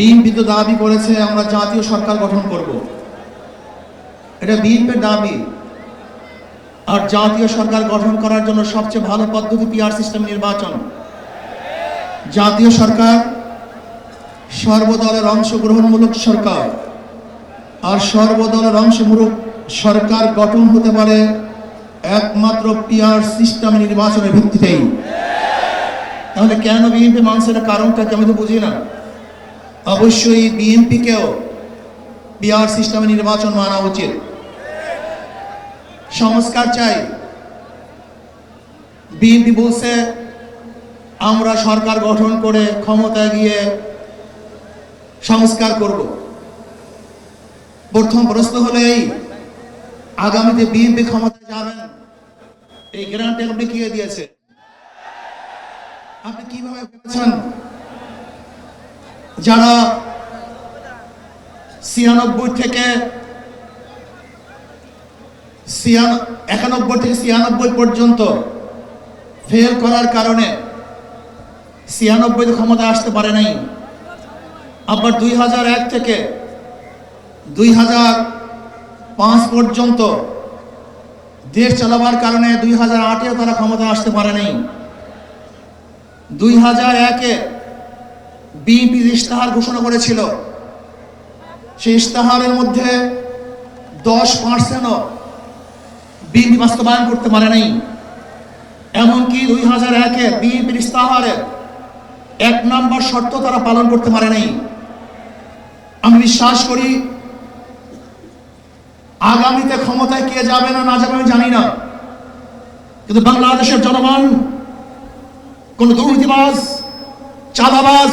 BNP তো দাবি করেছে, আমরা জাতীয় সরকার গঠন করব। এটা বিএনপির দাবি। আর জাতীয় সরকার গঠন করার জন্য সবচেয়ে ভালো পদ্ধতি পিআর সিস্টেম নির্বাচন। জাতীয় সরকার সর্বদলের অংশগ্রহণমূলক সরকার। আর সর্বদলের অংশমূলক সরকার গঠন হতে পারে একমাত্র পিআর সিস্টেম নির্বাচনের ভিত্তিতেই। তাহলে কেন বিএনপি মানুষের কারণটা কি আমি তো বুঝি না। অবশ্যই বিএনপিকেও পিআর সিস্টেমে নির্বাচন মানা উচিত। সংস্কার চাই। বিএনপি বলছে, আমরা সরকার গঠন করে ক্ষমতায় গিয়ে সংস্কার করব। প্রথম প্রশ্ন হলো এই, আগামীতে বিএনপি ক্ষমতা যাবেন? এই গ্যারান্টি আপনি কে দিয়েছে আপনি কীভাবে ভেবেছেন যারা ছিয়ানব্বই থেকে একানব্বই থেকে ছিয়ানব্বই পর্যন্ত ফেল করার কারণে ছিয়ানব্বইতে ক্ষমতা আসতে পারে নাই। আবার দুই হাজার এক থেকে দুই হাজার পাঁচ পর্যন্ত দেশ চালাবার কারণে দুই হাজার আটেও তারা ক্ষমতা আসতে পারে নাই। দুই হাজার একে বিএনপি ইস্তাহার ঘোষণা করেছিল, সেই ইস্তাহারের মধ্যে দশ পার্সেন্টও বিএনপি বাস্তবায়ন করতে পারে নাই। এমনকি দুই হাজার একে বিএনপির ইস্তাহারের এক নম্বর শর্ত তারা পালন করতে পারে নাই। আমি বিশ্বাস করি, আগামীতে ক্ষমতায় কে যাবে না না যাবে আমি জানি না। কিন্তু বাংলাদেশের জনগণ, কোন দুর্নীতিবাজ, চাঁদাবাজ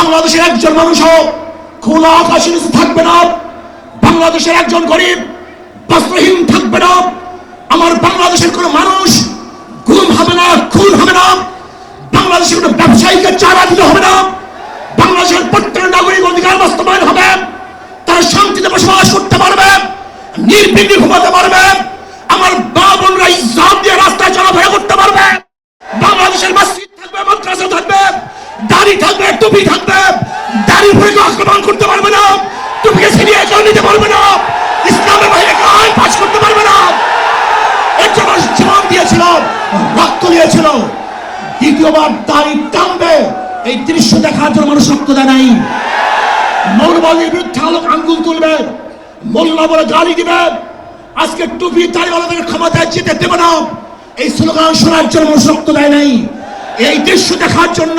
বাংলাদেশের একজন মানুষও খোলা আকাশের থাকবে না। বাংলাদেশের একজন গরিব, বস্ত্রহীন থাকবে না। আমার বাংলাদেশের কোনো মানুষ গুম হবে না, খুন হবে না। বাংলাদেশের কোনো ব্যবসায়ীকে থাকবে টুপি থাকবে দাড়ি পরে কেউ আক্রমণ করতে পারবে না, টুপিকে ছিনিয়ে কেউ নিতে পারবে না, ইসলামের বাইরে কেউ আইন পাশ করতে পারবে না। এর জন্য জীবন দিয়েছিল, রক্ত দিয়েছিল দ্বিতীয়বার দাড়ি টানবে, এই দৃশ্য দেখার জন্য মানুষ রক্ত দেয় নাই। মৌলবাদীর বিরুদ্ধে আলোক আঙ্গুল তুলবে মোল্লা বলে গালি দিবে। আজকে টুপি দাড়িওয়ালাদের ক্ষমতায় যেতে দেবে না। এই স্লোগান শোনার জন্য মানুষ রক্ত দেয় নাই। এই দৃশ্য দেখার জন্য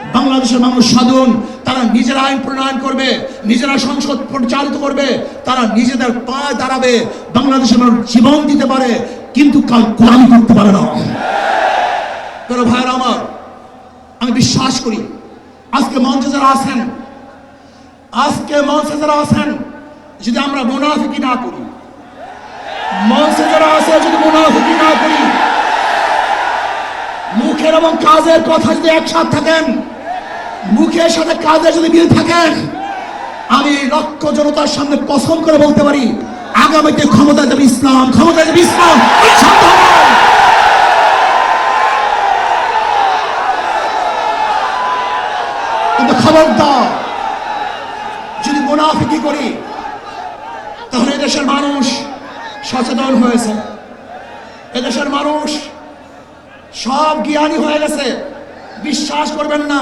বাংলাদেশের মানুষ সাধন, তারা নিজেরা আইন প্রণয়ন করবে, নিজেরা সংসদ পরিচালিত করবে, তারা নিজেদের পায়ে দাঁড়াবে, বাংলাদেশের মানুষ জীবন দিতে পারে, কিন্তু কাল গোলামি করতে পারে না। প্রিয় ভাইয়েরা আমার, আমি বিশ্বাস করি, আজকে মঞ্চে যারা আছেন, আজকে মঞ্চে যারা আছেন, যদি আমরা মুনাফিকি না করি, মঞ্চে যারা আছে যদি মুনাফিকি না করি, মুখের এবং কাজের কথা যদি একসাথে থাকেন মুখের সাথে কাজের যদি মিল থাকেন আমি লক্ষ জনতার সামনে কসম করে বলতে পারি, আগামীতে ক্ষমতা যাবে ইসলাম ক্ষমতা যাবে ইসলাম। কিন্তু খবরদার, যদি মুনাফিকি করি, তাহলে এদেশের মানুষ সচেতন হয়েছে এদেশের মানুষ সব জ্ঞানী হয়ে গেছে বিশ্বাস করবেন না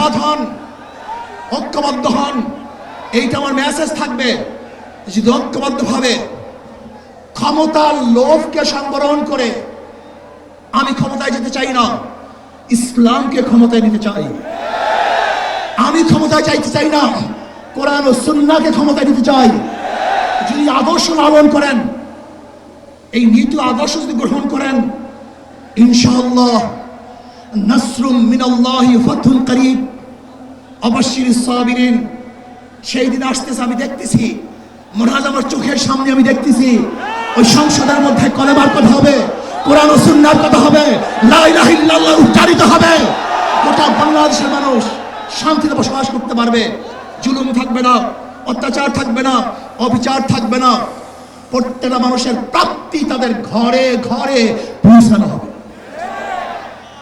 একসাথ হন, ঐক্যবদ্ধ হন। এইটা আমার মেসেজ থাকবে। যদি ঐক্যবদ্ধ ভাবে ক্ষমতার লোভকে সংবরণ করে আমি ক্ষমতায় যেতে চাই না, ইসলামকে ক্ষমতায় নিতে চাই। আমি ক্ষমতায় চাইতে চাই না, কোরআন ও সুন্নাকে ক্ষমতায় নিতে চাই। যদি আদর্শ লালন করেন, এই নীতি আদর্শ যদি গ্রহণ করেন, ইনশাআল্লাহ নাসরুম মিনাল্লাহি ফাতুল করিব। অবশ্যই সাবিরিন, সেই দিন আসতেছে, আমি দেখতেছি। মহারাজ আমার চোখের সামনে আমি দেখতেছি। ওই সংসদের মধ্যে কলেমার কথা হবে, কোরআন ও সুন্নার কথা হবে, লা ইলাহা ইল্লাল্লাহ উচ্চারিত হবে। গোটা বাংলাদেশের মানুষ শান্তিতে বসবাস করতে পারবে। জুলুম থাকবে না, অত্যাচার থাকবে না, অবিচার থাকবে না। প্রত্যেকটা মানুষের প্রাপ্তি তাদের ঘরে ঘরে পৌঁছানো হবে।